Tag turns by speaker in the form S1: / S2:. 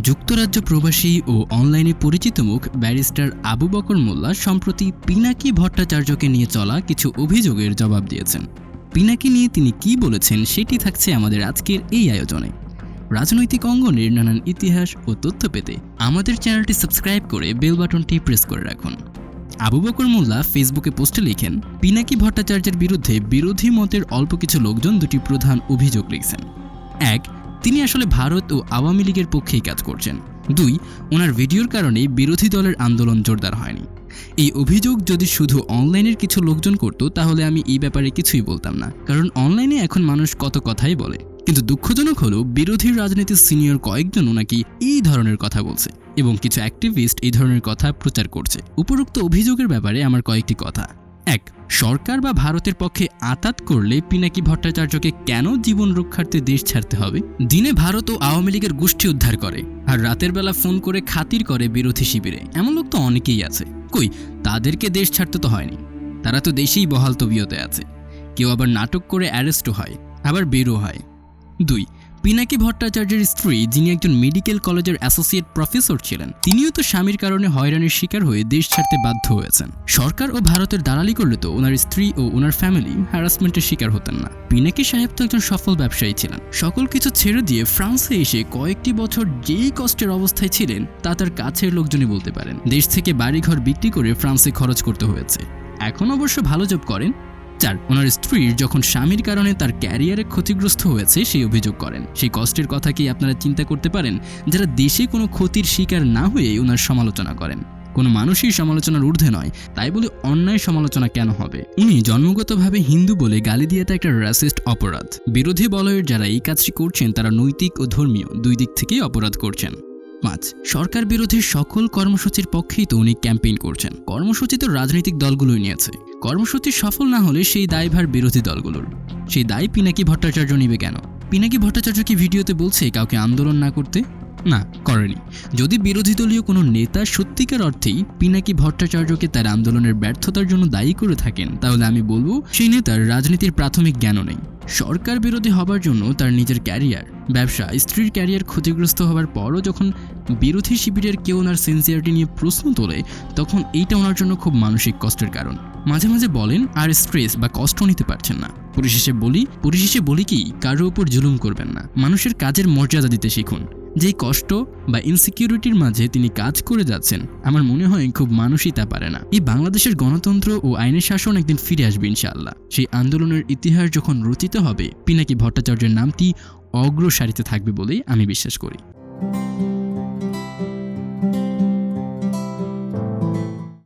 S1: যুক্তরাজ্য প্রবাসী ও অনলাইনে পরিচিত মুখ ব্যারিস্টার আবু বকর মোল্লা সম্প্রতি পিনাকি ভট্টাচার্যকে নিয়ে চলা কিছু অভিযোগের জবাব দিয়েছেন। পিনাকি নিয়ে তিনি কি বলেছেন সেটি থাকছে আমাদের আজকের এই আয়োজনে। রাজনৈতিক অঙ্গনের নানান ইতিহাস ও তথ্য পেতে আমাদের চ্যানেলটি সাবস্ক্রাইব করে বেল বাটনটি প্রেস করে রাখুন। আবু বকর মোল্লা ফেসবুকে পোস্টে লিখেন, পিনাকি ভট্টাচার্যের বিরুদ্ধে বিরোধী মতের অল্প কিছু লোকজন দুটি প্রধান অভিযোগ লিখছেন। এক তিনি আসলে ভারত ও আওয়ামী লীগের পক্ষেই কাজ করছেন। দুই, ওনার ভিডিওর কারণে বিরোধী দলের আন্দোলন জোরদার হয়নি। এই অভিযোগ যদি শুধু অনলাইনের কিছু লোকজন করত, তাহলে আমি এই ব্যাপারে কিছুই বলতাম না। কারণ অনলাইনে এখন মানুষ কত কথাই বলে। কিন্তু দুঃখজনক হলো, বিরোধী রাজনীতির সিনিয়র কয়েকজন নাকি এই ধরনের কথা বলছে এবং কিছু অ্যাক্টিভিস্ট এই ধরনের কথা প্রচার করছে। উপরোক্ত অভিযোগের ব্যাপারে আমার কয়েকটি কথা। এক সরকার বা ভারতের পক্ষে আতাত করলে পিনাকি ভট্টাচার্যকে কেন জীবন রক্ষার্থে দেশ ছাড়তে হবে? দিনে ভারত ও আওয়ামী লীগের গোষ্ঠী উদ্ধার করে আর রাতের বেলা ফোন করে খাতির করে বিরোধী শিবিরে। এমন লোক তো অনেকেই আছে। কই, তাদেরকে দেশ ছাড়তে তো হয়নি। তারা তো দেশেই বহাল তবিয়তে আছে। কেউ আবার নাটক করে অ্যারেস্টও হয়, আবার বেরও হয়। দুই পিনাকি ভট্টাচার্যের স্ত্রী, যিনি একজন মেডিকেল কলেজের অ্যাসোসিয়েট প্রফেসর ছিলেন, তিনিও তো স্বামীর কারণে হয়রানির শিকার হয়ে দেশ ছাড়তে বাধ্য হয়েছেন। সরকার ও ভারতের দালালি করলে তো ওনার স্ত্রী ও ওনার ফ্যামিলি হ্যারাসমেন্টের শিকার হতেন না। পিনাকি সাহেব তো একজন সফল ব্যবসায়ী ছিলেন। সকল কিছু ছেড়ে দিয়ে ফ্রান্সে এসে কয়েকটি বছর যেই কষ্টের অবস্থায় ছিলেন, তা তার কাছের লোকজনই বলতে পারেন। দেশ থেকে বাড়িঘর বিক্রি করে ফ্রান্সে খরচ করতে হয়েছে। এখন অবশ্য ভালো জব করেন চার ওনার স্ত্রীর যখন স্বামীর কারণে তার ক্যারিয়ারে ক্ষতিগ্রস্ত হয়েছে, সেই অভিযোগ করেন। সেই কষ্টের কথা কি আপনারা চিন্তা করতে পারেন? যারা দেশে কোনো ক্ষতির শিকার না হয়ে ওনার সমালোচনা করেন। কোনো মানুষই সমালোচনার ঊর্ধ্বে নয়। তাই বলে অন্যায় সমালোচনা কেন হবে? উনি জন্মগতভাবে হিন্দু বলে গালি দিয়েটা একটা র্যাসিস্ট অপরাধ। বিরোধী বলয়ের যারা এই কাজটি করছেন, তারা নৈতিক ও ধর্মীয়, দুই দিক থেকেই অপরাধ করছেন। পাঁচ, সরকার বিরোধী সকল কর্মসূচির পক্ষেই তো উনি ক্যাম্পেইন করছেন। কর্মসূচি তো রাজনৈতিক দলগুলোই নিয়েছে। কর্মসূচি সফল না হলে সেই দায়ভার বিরোধী দলগুলোর। সেই দায় পিনাকি ভট্টাচার্য নিবে কেন? পিনাকি ভট্টাচার্য কি ভিডিওতে বলছে কাউকে আন্দোলন না করতে? না, করেনি। যদি বিরোধী দলীয় কোনো নেতা সত্যিকার অর্থেই পিনাকি ভট্টাচার্যকে তার আন্দোলনের ব্যর্থতার জন্য দায়ী করে থাকেন, তাহলে আমি বলব সেই নেতার রাজনীতির প্রাথমিক জ্ঞানও নেই। সরকার বিরোধী হবার জন্য তার নিজের ক্যারিয়ার। ব্যবসা, স্ত্রীর ক্যারিয়ার ক্ষতিগ্রস্ত হবার পরও যখন বিরোধী শিবিরের কেউ ওনার সিনসিয়ারিটি নিয়ে প্রশ্ন তোলে, তখন এইটা ওনার জন্য খুব মানসিক কষ্টের কারণ। মাঝে মাঝে বলেন, আর স্ট্রেস বা কষ্ট নিতে পারছেন না। পরিশেষে বলি পরিশেষে বলি কি কারও উপর জুলুম করবেন না। মানুষের কাজের মর্যাদা দিতে শিখুন। যেই কষ্ট বা ইনসিকিউরিটির মাঝে তিনি কাজ করে যাচ্ছেন, আমার মনে হয় খুব মানুষই তা পারে না। এই বাংলাদেশের গণতন্ত্র ও আইনের শাসন একদিন ফিরে আসবে ইনশাআল্লাহ। সেই আন্দোলনের ইতিহাস যখন রচিত হবে, পিনাকি ভট্টাচার্যের নামটি অগ্রসারিতে থাকবে বলেই আমি বিশ্বাস করি।